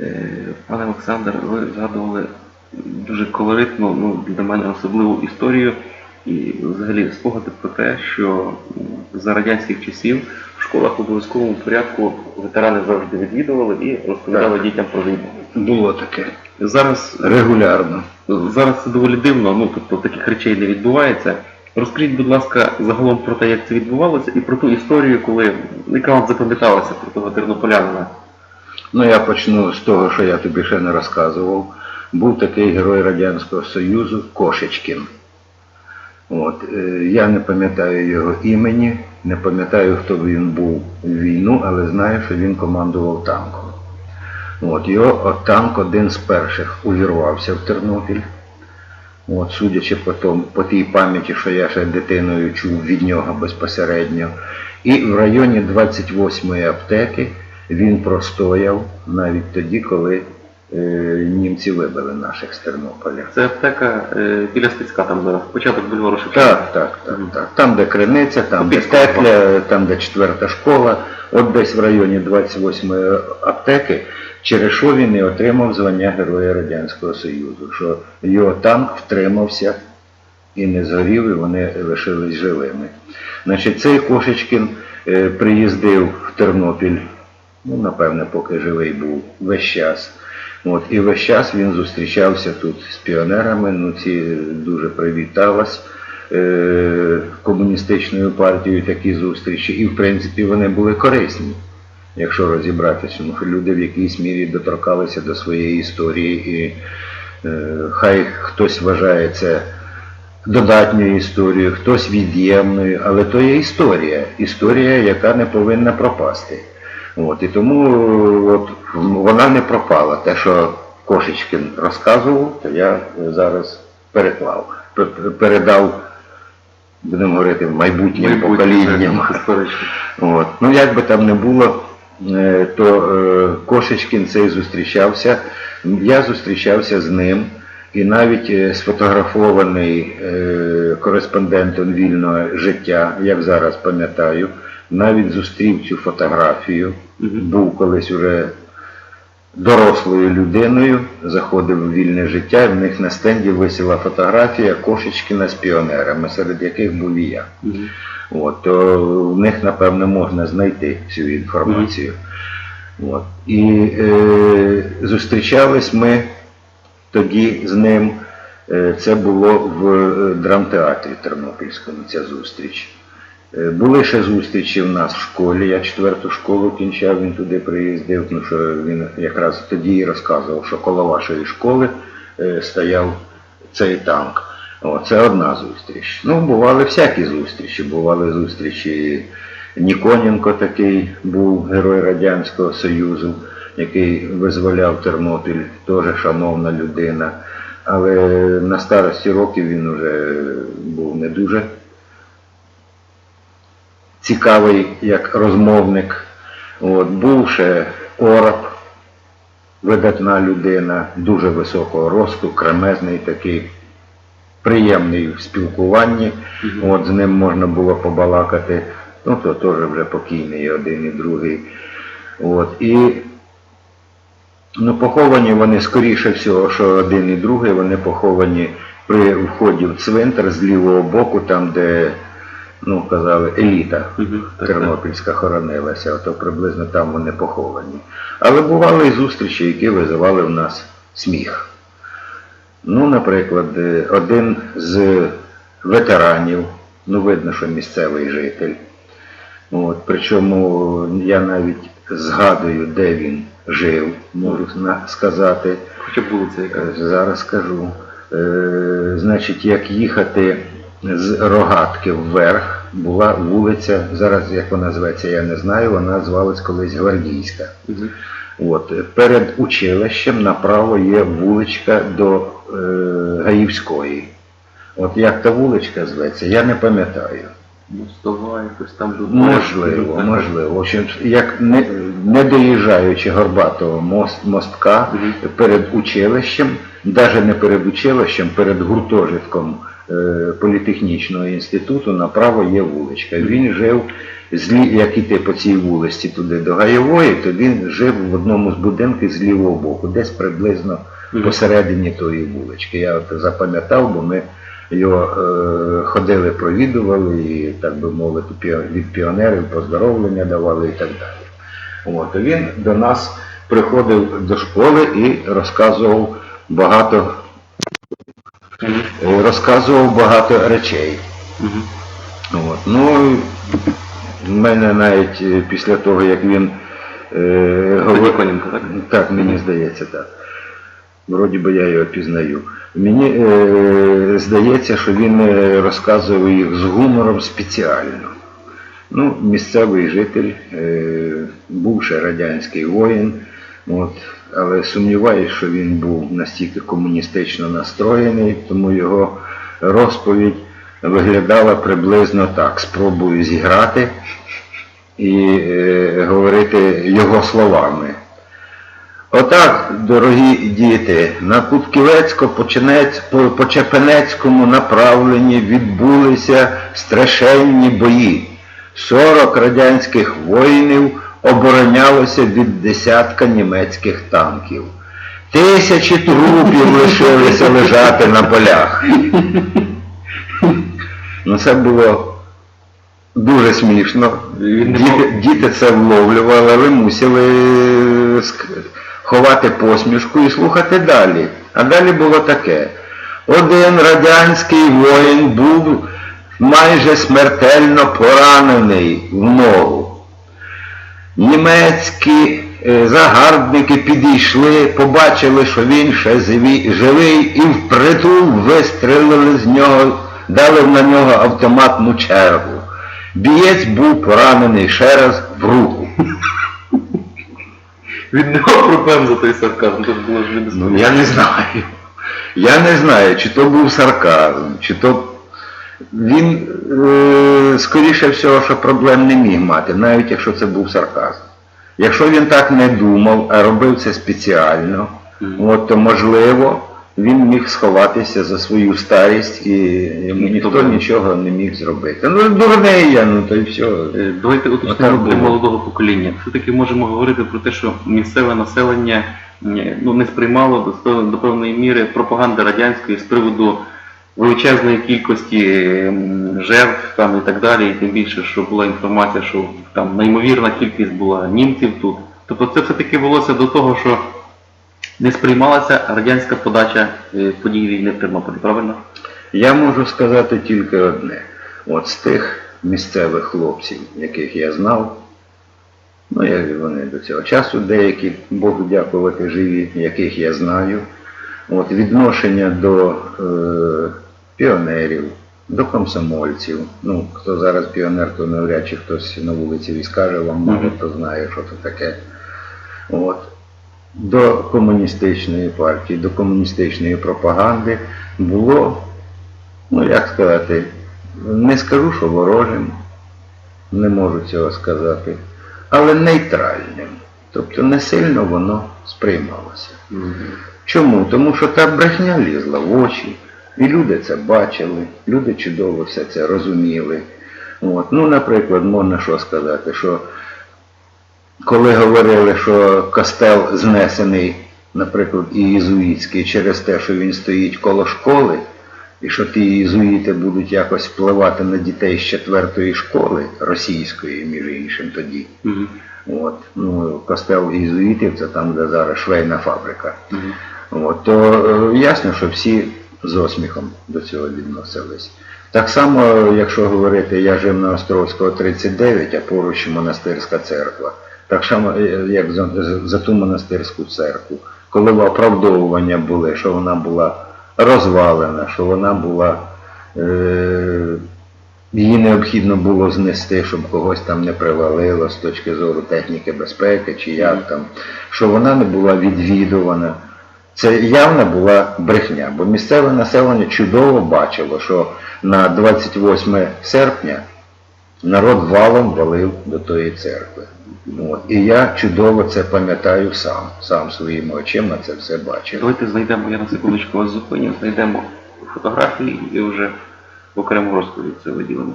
Е, Пане Олександр, ви згадували дуже колоритну, ну, для мене особливу історію і взагалі спогади про те, що за радянських часів в школах в обов'язковому порядку ветерани завжди відвідували і розповідали дітям про війну. Було таке. Зараз, Регулярно. зараз це доволі дивно, ну тобто таких речей не відбувається. Розкажіть, будь ласка, загалом про те, як це відбувалося, і про ту історію, коли яка вам запам'яталася про того тернополянина. Ну я почну з того, що я тобі ще не розказував. Був такий герой Радянського Союзу Кошечкін. От, е, я не пам'ятаю його імені, не пам'ятаю, хто він був в війну, але знаю, що він командував танком. От, його от танк один з перших увірвався в Тернопіль. От, судячи по, тому, по тій пам'яті, що я ще дитиною чув від нього безпосередньо. І в районі 28-ї аптеки він простояв навіть тоді, коли е, німці вибили наших з Тернополя. Це аптека е, біля Стецька, там зараз, початок бульвару Шевченка. Так, так, так, так. Там, де криниця, там, де Копійська Текля, там, де четверта школа, от десь в районі 28-ї аптеки Черешовін і отримав звання Героя Радянського Союзу, що його танк втримався і не згорів, і вони лишились живими. Значить, цей Кошечкін е, приїздив в Тернопіль, ну, напевне, поки живий був, весь час. От, і весь час він зустрічався тут з піонерами, ну ці дуже привіталась е, комуністичною партією такі зустрічі, і в принципі вони були корисні, якщо розібратися, що люди в якійсь мірі доторкалися до своєї історії, і е, хай хтось вважає це додатньою історією, хтось від'ємною, але то є історія, історія, яка не повинна пропасти. От, і тому от, вона не пропала. Те, що Кошечкин розказував, то я зараз переклав, пе- пе- передав, будемо говорити, майбутнім поколінням. От. Ну, як би там не було, е, то е, Кошечкін цей зустрічався. Я зустрічався з ним і навіть е, сфотографований кореспондентом вільного життя, як зараз пам'ятаю, навіть зустрів цю фотографію. Був колись уже дорослою людиною, заходив у вільне життя, і в них на стенді висіла фотографія Кошечкіна з піонерами, серед яких був і я. От, то в них, напевно, можна знайти цю інформацію. От. І е, зустрічались ми тоді з ним. е, Це було в е, драмтеатрі Тернопільському, ця зустріч. Е, Були ще зустрічі в нас в школі. Я четверту школу кінчав, він туди приїздив, тому що він якраз тоді і розказував, що коло вашої школи е, стояв цей танк. Це одна зустріч. Ну, бували всякі зустрічі. Бували зустрічі. Ніконенко такий був герой Радянського Союзу, який визволяв Тернопіль, теж шановна людина. Але на старості років він вже був не дуже цікавий як розмовник. От, був ще Ораб, видатна людина, дуже високого росту, кремезний такий, приємний в спілкуванні. От, з ним можна було побалакати. Ну, то теж вже покійний один і другий. От, і ну, поховані вони, скоріше всього, що один і другий, вони поховані при вході в цвинтар з лівого боку, там, де, ну, казали, еліта Тернопільська хоронилася, ото приблизно там вони поховані. Але бували і зустрічі, які визивали в нас сміх. Ну, наприклад, е, один з ветеранів, ну видно, що місцевий житель. От, причому я навіть згадую, де він жив, можу сказати. Хоча вулиця яка. Е, Зараз скажу. Е, значить, як їхати з рогатки вверх, була вулиця, зараз як вона зветься, я не знаю, вона звалась колись Гвардійська. Мгм. От, перед училищем направо є вуличка до е, Гаївської. От як та вуличка зветься, я не пам'ятаю. Мостова, якось там люди. Можливо, можливо. В общем, як не, не доїжджаючи Горбатого мост, мостка Мгм. перед училищем, навіть не перед училищем, перед гуртожитком політехнічного інституту направо є вуличка. Він жив як іти по цій вулиці туди до Гаєвої, то він жив в одному з будинків з лівого боку, десь приблизно посередині тої вулички. Я от запам'ятав, бо ми його е, ходили, провідували і, так би мовити, від піонерів поздоровлення давали і так далі. От, він до нас приходив до школи і розказував багато, е, розказував багато речей. Мгм. От. Ну, в мене навіть е, після того, як він е, Тоді говор- Коненко, так? Так, мені здається, так. Вроді би я його пізнаю. Мені е, здається, що він е, розказував їх з гумором спеціально. Ну, місцевий житель, е, бувший радянський воїн, от, але сумніваюся, що він був настільки комуністично настроєний, тому його розповідь виглядала приблизно так. Спробую зіграти і е, говорити його словами. Отак, дорогі діти, на Кутківецько-Починець- по- Почепенецькому направленні відбулися страшенні бої. 40 радянських воїнів оборонялося від десятка німецьких танків. Тисячі трупів лишилися лежати на полях. Ну це було дуже смішно. Діти, діти це вловлювали, але мусили ховати посмішку і слухати далі. А далі було таке. Один радянський воїн був майже смертельно поранений в ногу. Німецькі е, загарбники підійшли, побачили, що він ще живий, і впритул вистрелили з нього, дали на нього автоматну чергу. Бієць був поранений ще раз в руку. Не мав проблем за той сарказм, тут було ж не Ну, я не знаю. Я не знаю, чи то був сарказм, чи то він, е, скоріше всього, що проблем не міг мати, навіть якщо це був сарказм. Якщо він так не думав, а робив це спеціально, от, то можливо він міг сховатися за свою старість і йому Ніхто нічого не міг зробити. Ну, дурний я, ну то й все. Давайте уточнимо для молодого покоління. Все-таки можемо говорити про те, що місцеве населення ну, не сприймало до, до певної міри пропаганди радянської з приводу величезної кількості ем, жертв там, і так далі, і тим більше, що була інформація, що там неймовірна кількість була німців тут. Тобто це все-таки велося до того, що не сприймалася радянська подача е, подій війни в Тернополі, правильно? Я можу сказати тільки одне. От з тих місцевих хлопців, яких я знав, ну як вони до цього часу деякі, Богу дякувати, живі, яких я знаю, от відношення до е, піонерів, до комсомольців. Ну, хто зараз піонер, то навряд чи хтось на вулиці і скаже вам, мало хто знає, що це таке. От. До комуністичної партії, до комуністичної пропаганди було ну як сказати, не скажу, що ворожим, не можу цього сказати, але нейтральним. Тобто не сильно воно сприймалося. Чому? Тому що та брехня лізла в очі, і люди це бачили, люди чудово все це розуміли. От. Ну, наприклад, можна що сказати, що коли говорили, що костел знесений, наприклад, і єзуїтський через те, що він стоїть коло школи, і що ті єзуїти будуть якось впливати на дітей з четвертої школи, російської, між іншим тоді. Мгм. От, ну, костел єзуїтів, це там, де зараз швейна фабрика. Мгм. От, то е, ясно, що всі з осміхом до цього відносились. Так само, якщо говорити, я жив на Островського 39, а поруч монастирська церква. Так само, е, як за, за ту монастирську церкву. Коли оправдовування були, що вона була розвалена, що вона була. Е, Її необхідно було знести, щоб когось там не привалило з точки зору техніки безпеки чи як там, що вона не була відвідувана. Це явно була брехня, бо місцеве населення чудово бачило, що на 28 серпня народ валом валив до тої церкви. От. І я чудово це пам'ятаю сам, сам своїми очима це все бачив. Давайте знайдемо, я на секундочку вас зупиню, знайдемо фотографії і вже в окремому розкладі це виділимо.